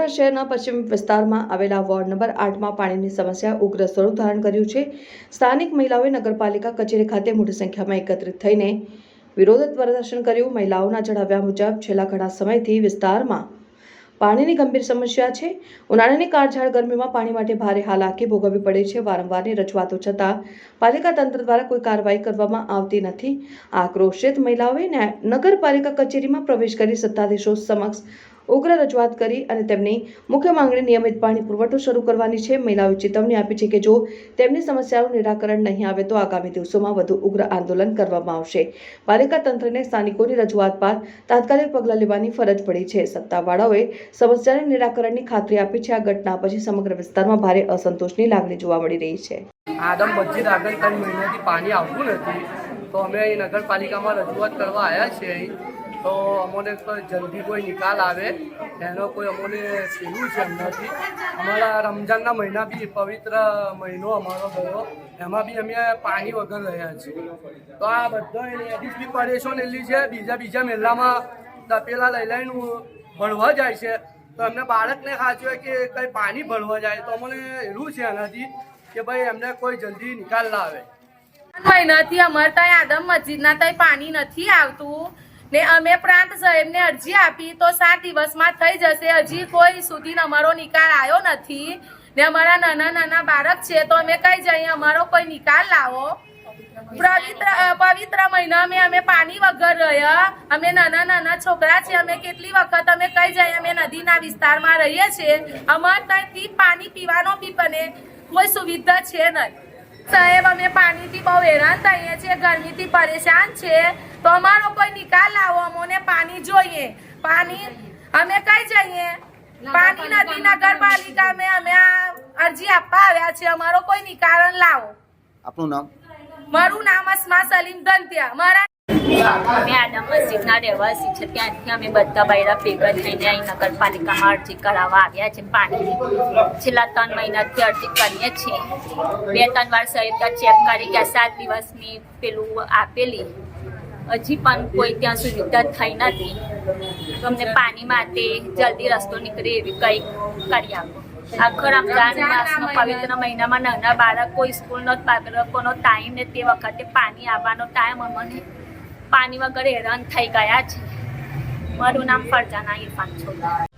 વડોદરા શહેરના પશ્ચિમ વિસ્તારમાં આવેલા વોર્ડ નંબર આઠમાં પાણીની સમસ્યા ઉગ્ર સ્વરૂપ ધારણ કર્યું છે. સ્થાનિક મહિલાઓએ નગરપાલિકા કચેરી ખાતે મોટી સંખ્યામાં એકત્રિત થઈને વિરોધ પ્રદર્શન કર્યું. મહિલાઓના જણાવ્યા મુજબ, છેલ્લા ઘણા સમયથી વિસ્તારમાં પાણીની ગંભીર સમસ્યા છે. ઉનાળાની કાળઝાળ ગરમીમાં પાણી માટે ભારે હાલાકી ભોગવવી પડે છે. વારંવારની રજૂઆતો છતાં પાલિકા તંત્ર દ્વારા કોઈ કાર્યવાહી કરવામાં આવતી નથી. આક્રોશિત મહિલાઓએ નગરપાલિકા કચેરીમાં પ્રવેશ કરી સત્તાધીશો સમક્ષ ઉગ્ર રજૂઆત કરી અને તેમની મુખ્ય માંગણી નિયમિત પાણી પુરવઠો શરૂ કરવાની છે. મહિલાઓએ ચેતવણી આપી છે કે જો તેમની સમસ્યાનું નિરાકરણ નહીં આવે તો આગામી દિવસોમાં વધુ ઉગ્ર આંદોલન કરવામાં આવશે. પાલિકા તંત્રને સ્થાનિકોની રજૂઆત બાદ તાત્કાલિક પગલાં લેવાની ફરજ પડી છે. સત્તાવાળાઓએ સમસ્યાને નિરાકરણની ખાતરી આપી છે. આ ઘટના પછી સમગ્ર વિસ્તારમાં ભારે અસંતોષની લાગણી જોવા મળી રહી છે. આદમ મસ્જિદ આગળ પાણી આવતું નથી. તો અમે અહીં નગરપાલિકામાં રજૂઆત કરવા આવ્યા છીએ. તો અમને કોઈ જલ્દી કોઈ નિકાલ આવે. એનો કોઈ અમને પેલું છે એમનાથી અમારા રમજાનના મહિના બી પવિત્ર મહિનો અમારો ગયો. એમાં બી અમે પાણી વગર રહ્યા છીએ. તો આ બધા લેડીઝ બી પરેશાન છે બીજા બીજા મેલામાં તપેલા લઈ લઈને ભણવા જાય છે. તો એમને બાળકને સાચવે કે કંઈ પાણી ભરવા જાય તો અમને એવું છે એનાથી કે ભાઈ એમને કોઈ જલ્દી નિકાલ લાવે મહિનાથી અમારે ત્યાં આદમ મસ્જિદના ત્યાં પાણી નથી આવતું. ને અમે પ્રાંત સાહેબને અરજી આપી તો સાત દિવસમાં થઈ જશે. હજી કોઈ સુધી અમારો નિકાલ આવ્યો નથી ને અમારા નાના નાના બાળક છે તો અમે કઈ જઈએ? અમારો કોઈ નિકાલ લાવો. પવિત્ર પવિત્ર પવિત્ર મહિનામાં અમે પાણી વગર રહ્યા. અમે નાના નાના છોકરા છે, અમે કેટલી વખત અમે કઈ જઈએ? અમે નદીના વિસ્તારમાં રહીએ છીએ. અમારે ત્યાંથી પાણી પીવાનો બી બને. કોઈ સુવિધા છે નહીં. સાહેબ, અમે પાણીથી બહુ હેરાન થઈએ છીએ, ગરમીથી પરેશાન છે. તો અમારો કોઈ નિકાલ લાવો અમોને પાણી જોઈએ પાણી? અમે કઈ જઈએ? પાણી નથી નગરપાલિકા અમે અમે આ અરજી આપવા આવ્યા છે અમારો કોઈ નિકારણ લાવો. આપનું નામ? મારું નામ અસ્મા સલીમ ધંતિયા મારા અમે આદમ મસ્જિદના રહેવાસી છે. ત્યાંથી અમે બધા બૈરા ભેગા થઈને અહીં નગરપાલિકામાં અરજી કરાવવા આવ્યા છે. પાણીની છેલ્લા ત્રણ મહિનાથી અરજી કરીએ છીએ. બે ત્રણ વાર સહિત ચેક કરી કે સાત દિવસની પેલું આપેલી. હજી પણ કોઈ ત્યાં સુવિધા થઈ નથી. તો અમને પાણી માટે જલ્દી રસ્તો નીકળે એવી કંઈક કરી આપો. આખો રમજાન માસનો પવિત્ર મહિનામાં નાના બાળકો સ્કૂલનો બાળકોનો ટાઈમ ને તે વખતે પાણી આવવાનો ટાઈમ અમને પાણી વગર હેરાન થઈ ગયા છે મારું નામ ફરજાના ઇરફાન છોકરા.